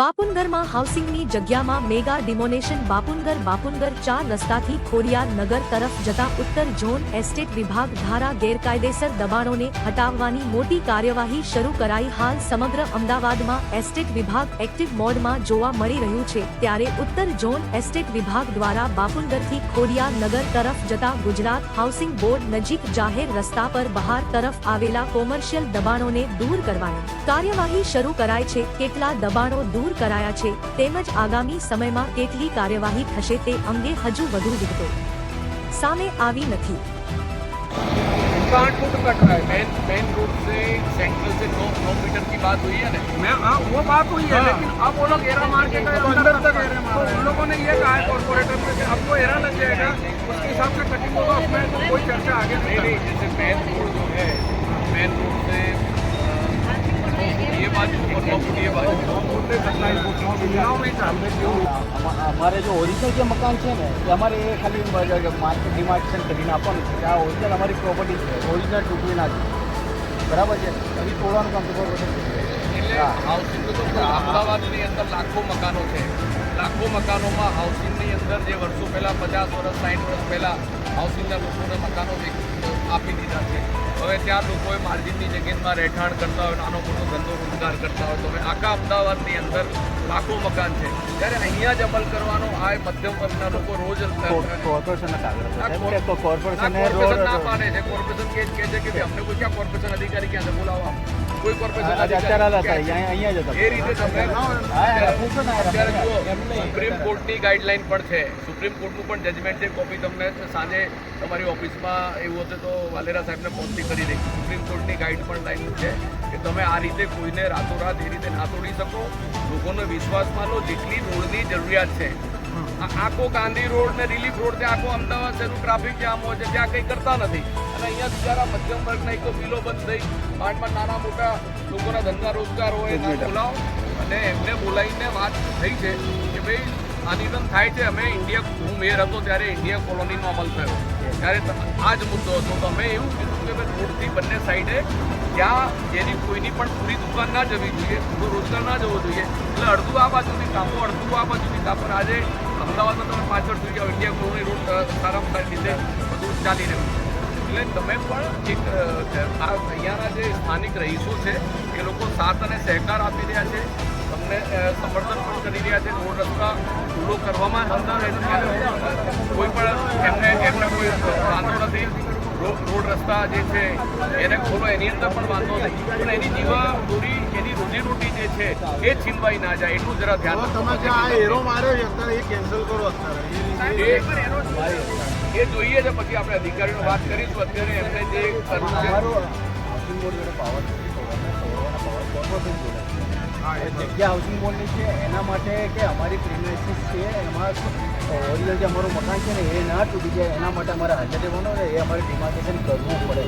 બાપુનગરમાં હાઉસિંગની જગ્યામાં મેગા ડિમોનેશન બાપુનગર બાપુનગર ચાર રસ્તાથી ખોડિયાર નગર તરફ જતા ઉત્તર ઝોન એસ્ટેટ વિભાગ ધારા ગેરકાયદેસર દબાણોને હટાવવાની મોટી કાર્યવાહી શરૂ કરાઈ હાલ સમગ્ર અમદાવાદમાં એસ્ટેટ વિભાગ એક્ટિવ મોડમાં જોવા મળી રહ્યું છે. ત્યારે ઉત્તર ઝોન એસ્ટેટ વિભાગ દ્વારા બાપુનગરથી ખોડિયાર નગર તરફ જતા ગુજરાત હાઉસિંગ બોર્ડ નજીક જાહેર રસ્તા પર બહાર તરફ આવેલા કોમર્શિયલ દબાણોને દૂર કરવાની કાર્યવાહી શરૂ કરાય છે. કેટલા દબાણો દૂર કરાયા છે તેમજ આગામી સમયમાં કેટલી કાર્યવાહી થશે તે અંગે હજુ વધુ વિગતો સામે આવી નથી काट फुट कट रहा है मेन मेन रोड से सेंट्रल से नौ नौ मीटर की बात हुई है ना मैं हाँ वो बात हुई है हाँ। लेकिन अब वो लोग एरा मार के गए तो अंदर अंदर तक तक एरा मार तो रहे हैं। उन लोगों ने ये कहा है कॉर्पोरेटर में कि आपको एरा लग जाएगा उसके हिसाब से कटिंग होगा उसमें तो कोई चर्चा आगे नहीं नहीं नहीं जैसे मेन रोड जो है मेन रोड से અમારે જો ઓરિજિનલ જે મકાન છે ને એ અમારે એ ખાલી માર્કેટ ડિમાર્કેશન કરીને આપવાનું છે. કે આ ઓરિજિનલ અમારી પ્રોપર્ટી છે. ઓરિજિનલ તૂટવી ના છે બરાબર છે? હજી તોડવાનું કામ તો બરોબર છે. અમદાવાદની અંદર લાખો મકાનો છે. લાખો મકાનોમાં હાઉસિંગની અંદર જે વર્ષો પહેલાં પચાસ વર્ષ સાઠ વર્ષ પહેલાં હાઉસિંગના લોકોને મકાનો આપી દીધા છે. હવે ત્યાં લોકોએ માર્જિનની જગ્યામાં રહેઠાણ કરતા હોય નાનો મોટો ધંધો રોજગાર કરતા હોય તો હવે આખા અમદાવાદની અંદર લાખો મકાન છે. ત્યારે અહીંયા જ અમલ કરવાનો આ મધ્યમ વર્ગના લોકો રોજ કોર્પોરેશન ના પાડે છે કોર્પોરેશન કે છે. કે અમને કોઈ ક્યાં કોર્પોરેશન અધિકારી ક્યાં છે? બોલાવો આપ. કોઈ કોર્પોરેશન અત્યારે હતા અહીંયા જ હતા. એ રીતે તમે અત્યારે જુઓ. સુપ્રીમ કોર્ટની ગાઈડલાઈન પણ છે. સુપ્રીમ કોર્ટનું પણ જજમેન્ટ છે કોપી તમને સાંજે તમારી ઓફિસમાં એવું હશે તો વાલેરા સાહેબને પહોંચતી કરી દે સુપ્રીમ કોર્ટની ગાઈડ પણ લાઈન છે કે તમે આ રીતે કોઈને રાતોરાત એ રીતે ના તોડી શકો. લોકોને વિશ્વાસમાં લો જેટલી રોડની જરૂરિયાત છે આખો ગાંધી રોડ ને રિલીફ રોડ ત્યાં આખો અમદાવાદ શહેરનું ટ્રાફિક જામ હોય છે ત્યાં કંઈ કરતા નથી. અને અહીંયા બિચારા મધ્યમ વર્ગના એક તો બિલો બંધ થઈ માંડમાં નાના મોટા લોકોના ધંધા રોજગાર હોય એના બોલાવો. અને એમને બોલાવીને વાત થઈ છે કે ભાઈ નિધન થાય છે. અમે ઇન્ડિયા હું મેયર હતો ત્યારે ઇન્ડિયા કોલોનીનો અમલ થયો. ત્યારે આ જ મુદ્દો હતો. તો અમે એવું કીધું કે રોડથી બંને સાઈડે ત્યાં જેની કોઈની પણ પૂરી દુકાન ના જવી જોઈએ, પૂરો રોજગાર ના જવો જોઈએ, એટલે અડધું આ બાજુથી કાપો, અડધું આ બાજુથી કાપો. આજે અમદાવાદમાં તમે પાછળ જોઈ જાઓ, ઇન્ડિયા કોલોની રોડ સારા સારામાં લીધે બધું ચાલી રહ્યું એટલે તમે પણ એક અહીંયાના જે સ્થાનિક રહીશો છે, એ લોકો સાથ અને સહકાર આપી રહ્યા છે. તમને સમર્થન રહ્યા છે રોડ રસ્તા ખુલ્લો કરવામાં અંદર કોઈ પણ એમને એમને કોઈ વાંધો નથી. રોડ રસ્તા જે છે એને ખોલો એની અંદર પણ વાંધો નહીં પણ એની જીવા દોરી એની રોજીરોટી જે છે એ છીનવાઈ ના જાય એટલું જરા ધ્યાન તમે. જે આ એરો માર્યો છે અત્યારે એ કેન્સલ કરો અત્યારે. એ એ જોઈએ છે પછી આપણે અધિકારીનો વાત કરીશું. અત્યારે એમને જે કરવું છે. પાવર નથી પાવર. જગ્યા હાઉસિંગ બોર્ડની છે એના માટે કે અમારી પ્રિમાઇસીસ છે એમાં ઓરિજિનલ જે અમારું મકાન છે ને એ ના તૂટી જાય એના માટે અમારે હાજર રહેવાનું ને એ અમારે ડિમાર્કેશન કરવું પડે.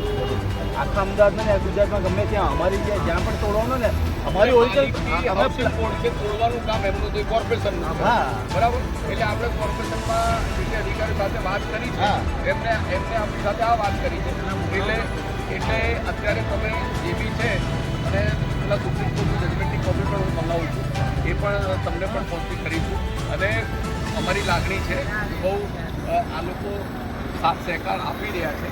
આખા અમદાવાદમાં ને ગુજરાતમાં ગમે ત્યાં અમારી જે જ્યાં પણ તોડવાનું ને અમારી ઓરિજિનલ હાઉસિંગ બોર્ડ છે? તોડવાનું કામ એમનું તો કોર્પોરેશનનું છે. હા. બરાબર? એટલે આપણે કોર્પોરેશનમાં જે અધિકારી સાથે વાત કરી છે એમને એમને આપણી સાથે આ વાત કરી છે. એટલે એટલે પણ તમને કરીશું. અને અમારી લાગણી છે, બહુ આ લોકો સાથ સહકાર આપી રહ્યા છે.